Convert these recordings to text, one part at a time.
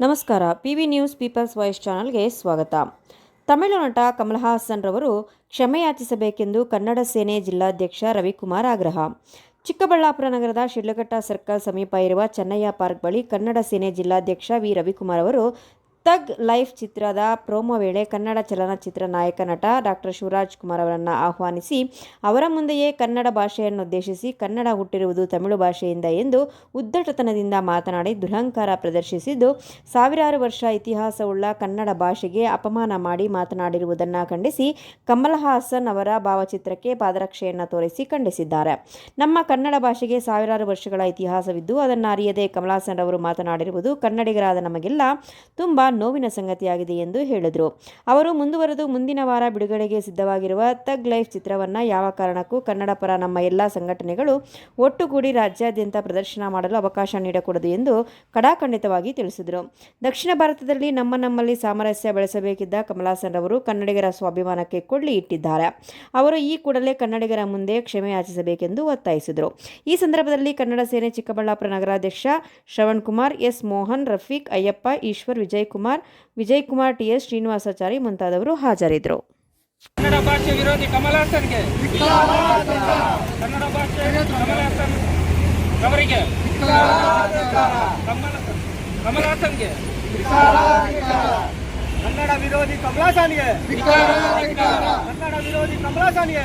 ನಮಸ್ಕಾರ. P V news people's voice ಚಾನಲ್ಗೆ ಸ್ವಾಗತ. ತಮಿಳು ನಟ ಕಮಲ್ ಹಾಸನ್ ರವರು ಕ್ಷಮೆಯಾಚಿಸಬೇಕೆಂದು ಕನ್ನಡ ಸೇನೆ ಜಿಲ್ಲಾಧ್ಯಕ್ಷ ರವಿಕುಮಾರ್ ಆಗ್ರಹ. ಚಿಕ್ಕಬಳ್ಳಾಪುರ ನಗರದ ಶಿಡ್ಲಘಟ್ಟ ಸರ್ಕಲ್ ಸಮೀಪ ಇರುವ ಚೆನ್ನಯ್ಯ ಪಾರ್ಕ್ ಬಳಿ ಕನ್ನಡ ಸೇನೆ ಜಿಲ್ಲಾಧ್ಯಕ್ಷ ವಿ ರವಿಕುಮಾರ್ ಅವರು ತಗ್ ಲೈಫ್ ಚಿತ್ರದ ಪ್ರೋಮೋ ವೇಳೆ ಕನ್ನಡ ಚಲನಚಿತ್ರ ನಾಯಕ ನಟ ಡಾಕ್ಟರ್ ಶಿವರಾಜ್ ಕುಮಾರ್ ಅವರನ್ನು ಆಹ್ವಾನಿಸಿ, ಅವರ ಮುಂದೆಯೇ ಕನ್ನಡ ಭಾಷೆಯನ್ನು ಉದ್ದೇಶಿಸಿ ಕನ್ನಡ ಹುಟ್ಟಿರುವುದು ತಮಿಳು ಭಾಷೆಯಿಂದ ಎಂದು ಉದ್ದಟತನದಿಂದ ಮಾತನಾಡಿ ದುರಹಂಕಾರ ಪ್ರದರ್ಶಿಸಿದ್ದು, ಸಾವಿರಾರು ವರ್ಷ ಇತಿಹಾಸವುಳ್ಳ ಕನ್ನಡ ಭಾಷೆಗೆ ಅಪಮಾನ ಮಾಡಿ ಮಾತನಾಡಿರುವುದನ್ನು ಖಂಡಿಸಿ ಕಮಲ್ ಹಾಸನ್ ಅವರ ಭಾವಚಿತ್ರಕ್ಕೆ ಪಾದರಕ್ಷೆಯನ್ನು ತೋರಿಸಿ ಖಂಡಿಸಿದ್ದಾರೆ. ನಮ್ಮ ಕನ್ನಡ ಭಾಷೆಗೆ ಸಾವಿರಾರು ವರ್ಷಗಳ ಇತಿಹಾಸವಿದ್ದು, ಅದನ್ನು ಅರಿಯದೆ ಕಮಲ್ ಅವರು ಮಾತನಾಡಿರುವುದು ಕನ್ನಡಿಗರಾದ ನಮಗೆಲ್ಲ ತುಂಬ ನೋವಿನ ಸಂಗತಿಯಾಗಿದೆ ಎಂದು ಹೇಳಿದರು. ಅವರು ಮುಂದುವರೆದು ಮುಂದಿನ ವಾರ ಬಿಡುಗಡೆಗೆ ಸಿದ್ಧವಾಗಿರುವ ತಗ್ ಲೈಫ್ ಚಿತ್ರವನ್ನು ಯಾವ ಕಾರಣಕ್ಕೂ ಕನ್ನಡ ಪರ ನಮ್ಮ ಎಲ್ಲ ಸಂಘಟನೆಗಳು ಒಟ್ಟುಗೂಡಿ ರಾಜ್ಯಾದ್ಯಂತ ಪ್ರದರ್ಶನ ಮಾಡಲು ಅವಕಾಶ ನೀಡಕೂಡದು ಎಂದು ಕಡಾಖಂಡಿತವಾಗಿ ತಿಳಿಸಿದರು. ದಕ್ಷಿಣ ಭಾರತದಲ್ಲಿ ನಮ್ಮ ನಮ್ಮಲ್ಲಿ ಸಾಮರಸ್ಯ ಬೆಳೆಸಬೇಕಿದ್ದ ಕಮಲಾಸನ್ ಅವರು ಕನ್ನಡಿಗರ ಸ್ವಾಭಿಮಾನಕ್ಕೆ ಕೊಳ್ಳಿ ಇಟ್ಟಿದ್ದಾರೆ. ಅವರು ಈ ಕೂಡಲೇ ಕನ್ನಡಿಗರ ಮುಂದೆ ಕ್ಷಮೆ ಯಾಚಿಸಬೇಕೆಂದು ಒತ್ತಾಯಿಸಿದರು. ಈ ಸಂದರ್ಭದಲ್ಲಿ Kannada Sene Chikkaballapura ನಗರಾಧ್ಯಕ್ಷ Shravan Kumar, S Mohan, Rafiq, Ayyappa, Eshwar, Vijay Vijay Kumar T S Srinivasachari ಮುಂತಾದವರು ಹಾಜರಿದ್ದರು. ಕನ್ನಡ ಭಾಷೆ ವಿರೋಧಿ ಕಮಲಾಸನ್ಗೆ ಕನ್ನಡ ಭಾಷೆ ಕಮಲಾಸನ್ ಅವರಿಗೆ. ಕಮಲ ಕಮಲಾಸನ್ಗೆ ಕನ್ನಡ ವಿರೋಧಿ ಕಮಲಾಸನ್ಗೆ ಕನ್ನಡ ವಿರೋಧಿ ಕಮಲಾಸನ್ಗೆ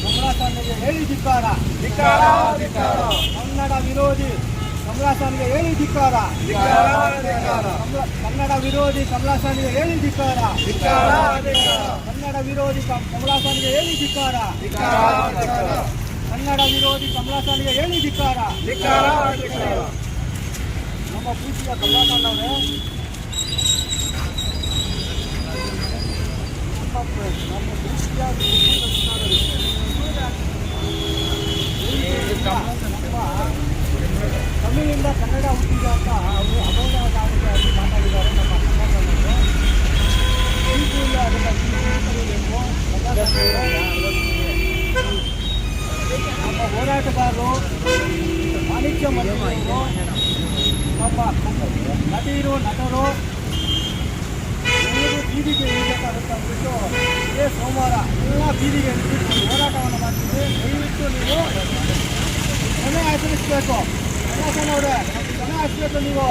ಕಮಲಾಸನ್ಗೆ ಹೇಳಿ ಧಿಕ್ಕಾರ. ಧಿಕ್ಕಾರ ಕನ್ನಡ ವಿರೋಧಿ ಕಮಲಾಸನ್ಗೆ ಹೇಳಿ ಧಿಕ್ಕಾರ. ಕನ್ನಡ ವಿರೋಧಿ ಕಮಲಾಸನ್ಗೆ ಹೇಳಿ ಧಿಕ್ಕಾರ. ಕನ್ನಡ ವಿರೋಧಿ ಕಮ್- ಕಮಲಾಸನ್ಗೆ ಹೇಳಿ ಧಿಕ್ಕಾರ. ಕನ್ನಡ ವಿರೋಧಿ ಕಮಲಾಸನ್ಗೆ ಹೇಳಿ ಧಿಕ್ಕಾರ. ನಮ್ಮ ಪ್ರೀತಿಯ ಕಮಲಾಸನ್ ನಮ್ಮ ಪ್ರ- ನಮ್ಮ ಪ್ರೀತಿಯ ನಮ್ಮ ತಮಿಳಿಂದ ಕನ್ನಡ ಹುಟ್ಟಿದೆ ಅಂತ ಅವರು ಅಗೌರವವಾಗಿ ಮಾತಾಡಿದ್ದಾರೆ ನಮ್ಮ ಕನ್ನಡವನ್ನು ಈಗಲೂ ಅದನ್ನು ತಿಳ್ಕೊಳ್ಳಬೇಕು ನಮ್ಮ ಹೋರಾಟಗಾರರು ವಾಣಿಜ್ಯ ಮಂತ್ರಿಗಳು ನಮ್ಮ ನಟಿಯರು ನಟರು ಬೀದಿಗೆ ಇಳಿಬೇಕಾಗುತ್ತೆ ಅಂದ್ಬಿಟ್ಟು ಇದೇ ಸೋಮವಾರ ಎಲ್ಲ ಬೀದಿಗೆ ಹೋರಾಟವನ್ನು ಮಾಡ್ತೀವಿ. ದಯವಿಟ್ಟು ನೀವು ಆಚರಿಸಬೇಕು ಅವರೇ ಕ್ಷಮೆ ಆಚರಿಸಬೇಕು ನೀವು